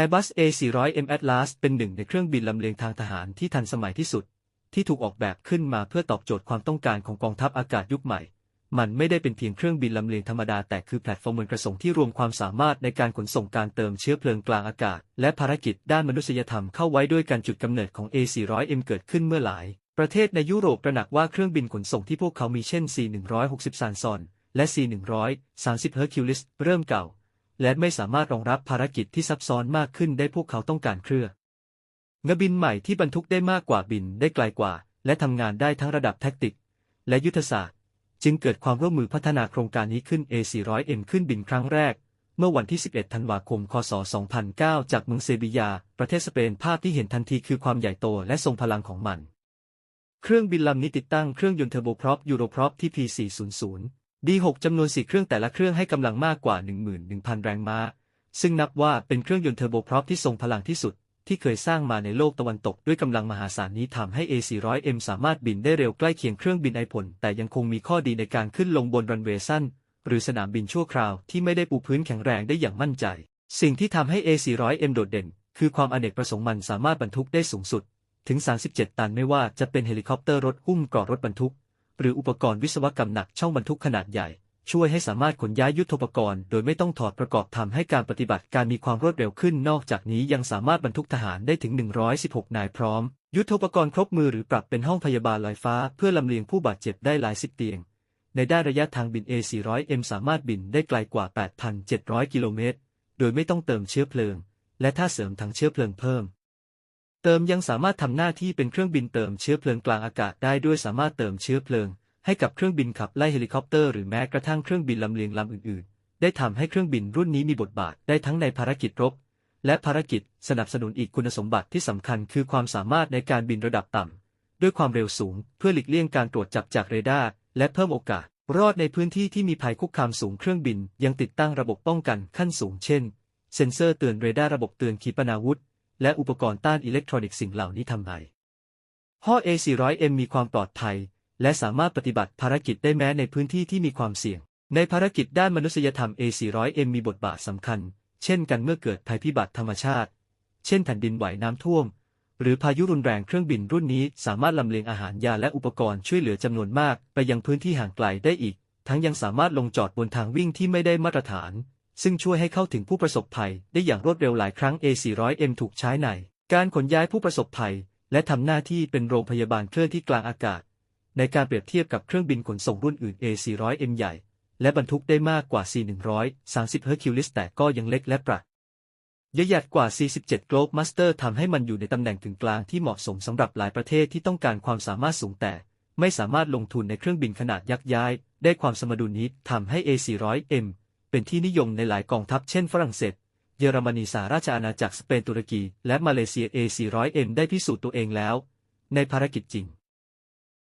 Airbus A400M Atlas เป็นหนึ่งในเครื่องบินลำเลียงทางทหารที่ทันสมัยที่สุด ที่ถูกออกแบบขึ้นมาเพื่อตอบโจทย์ความต้องการของกองทัพอากาศยุคใหม่ มันไม่ได้เป็นเพียงเครื่องบินลำเลียงธรรมดาแต่คือแพลตฟอร์มมืองกระสงที่รวมความสามารถในการขนส่งการเติมเชื้อเพลิงกลางอากาศ และภารกิจด้านมนุษยธรรมเข้าไว้ด้วยการจุดกำเนิดของ A400M เกิดขึ้นเมื่อหลาย ประเทศในยุโรปตระหนักว่าเครื่องบินขนส่งที่พวกเขามีเช่น C160 ซานซอนและ C130 Hercules เริ่มเก่า และไม่สามารถรองรับภารกิจที่ซับซ้อนมากขึ้นได้พวกเขาต้องการเครื่องงบินใหม่ที่บรรทุกได้มากกว่าบินได้ไกลกว่า และทำงานได้ทั้งระดับแท็กติก และยุทธศาสตร์ จึงเกิดความร่วมมือพัฒนาโครงการนี้ขึ้น A400M ขึ้นบินครั้งแรก เมื่อวันที่ 11 ธันวาคม คศ 2009 จากเมืองเซบียา ประเทศสเปนภาพที่เห็นทันทีคือความใหญ่โตและทรงพลังของมัน เครื่องบินลำนี้ติดตั้งเครื่องยนต์เทอร์โบพร็อปยูโรพร็อปที่ P400 D6 จำนวน 4 เครื่องแต่ละเครื่องให้กำลังมากกว่า 11,000 แรงม้า ซึ่งนับว่าเป็นเครื่องยนต์เทอร์โบพรอปที่ทรงพลังที่สุด ที่เคยสร้างมาในโลกตะวันตกด้วยกำลังมหาศาลนี้ทำให้ A400M สามารถบินได้เร็วใกล้เคียงเครื่องบินไอพลแต่ยังคงมีข้อดีในการขึ้นลงบนรันเวย์สั้น หรือสนามบินชั่วคราวที่ไม่ได้ปูพื้นแข็งแรงได้อย่างมั่นใจ สิ่งที่ทำให้ A400M โดดเด่น คือความอเนกประสงค์มันสามารถบรรทุกได้สูงสุด ถึง 37 ตันไม่ว่าจะเป็นเฮลิคอปเตอร์รถหุ้มเกราะรถบรรทุก หรืออุปกรณ์วิศวกรรมหนักช่องบรรทุกขนาดใหญ่ ช่วยให้สามารถขนย้ายยุทโธปกรณ์โดยไม่ต้องถอดประกอบทำให้การปฏิบัติการมีความรวดเร็วขึ้น นอกจากนี้ยังสามารถบรรทุกทหารได้ถึง 116 นายพร้อม ยุทโธปกรณ์ครบมือหรือปรับเป็นห้องพยาบาลลอยฟ้า เพื่อลำเลียงผู้บาดเจ็บได้หลายสิบเตียง ในด้านระยะทางบิน A400M สามารถบินได้ไกลกว่า 8,700 กิโลเมตร โดยไม่ต้องเติมเชื้อเพลิง และถ้าเสริมถังเชื้อเพลิงเพิ่ม เติมยังสามารถทำหน้าที่เป็นเครื่องบินเติมเชื้อเพลิงกลางอากาศได้ด้วยสามารถเติมเชื้อเพลิง ให้กับเครื่องบินขับไล่เฮลิคอปเตอร์หรือแม้กระทั่งเครื่องบินลำเลียงลำอื่นๆ ได้ทำให้เครื่องบินรุ่นนี้มีบทบาทได้ทั้งในภารกิจรบ และภารกิจสนับสนุนอีกคุณสมบัติที่สำคัญคือความสามารถในการบินระดับต่ำด้วยความเร็วสูง เพื่อหลีกเลี่ยงการตรวจจับจากเรดาร์และเพิ่มโอกาส รอดในพื้นที่ที่มีภัยคุกคามสูงเครื่องบิน ยังติดตั้งระบบป้องกันขั้นสูงเช่น เซ็นเซอร์เตือนเรดาร์ระบบเตือนขีปนาวุธ และอุปกรณ์ต้านอิเล็กทรอนิกส์สิ่งเหล่านี้ทำให้ห่อ A400M มีความปลอดภัย และสามารถปฏิบัติภารกิจได้แม้ในพื้นที่ที่มีความเสี่ยง ในภารกิจด้านมนุษยธรรม A400M มีบทบาทสำคัญ เช่นกันเมื่อเกิดภัยพิบัติธรรมชาติ เช่นแผ่นดินไหวน้ำท่วม หรือพายุรุนแรงเครื่องบินรุ่นนี้สามารถลำเลียงอาหารยาและอุปกรณ์ช่วยเหลือจำนวนมาก ไปยังพื้นที่ห่างไกลได้อีก ทั้งยังสามารถลงจอดบนทางวิ่งที่ไม่ได้มาตรฐาน ซึ่งช่วยให้เข้าถึงผู้ประสบภัยได้อย่างรวดเร็วหลายครั้ง A400M ถูกใช้ใน การขนย้ายผู้ประสบภัย และทำหน้าที่เป็นโรงพยาบาลเคลื่อนที่กลางอากาศ ในการเปรียบเทียบกับเครื่องบินขนส่งรุ่นอื่น A400M ใหญ่ และบรรทุกได้มากกว่า C130 Hercules แต่ก็ยังเล็กและประหยัดกว่า 47 Globe Master ทำให้มันอยู่ในตำแหน่งถึงกลางที่เหมาะสมสำหรับหลายประเทศที่ต้องการความสามารถสูงแต่ ไม่สามารถลงทุนในเครื่องบินขนาดยักษ์ย้าย ได้ความสมดุลนี้ทำให้ A400M เป็นที่นิยมในหลายกองทัพเช่นฝรั่งเศส เยอรมนีสหราชอาณาจักรสเปนตุรกี และมาเลเซีย A400M ได้พิสูจน์ตัวเองแล้ว ในภารกิจจริง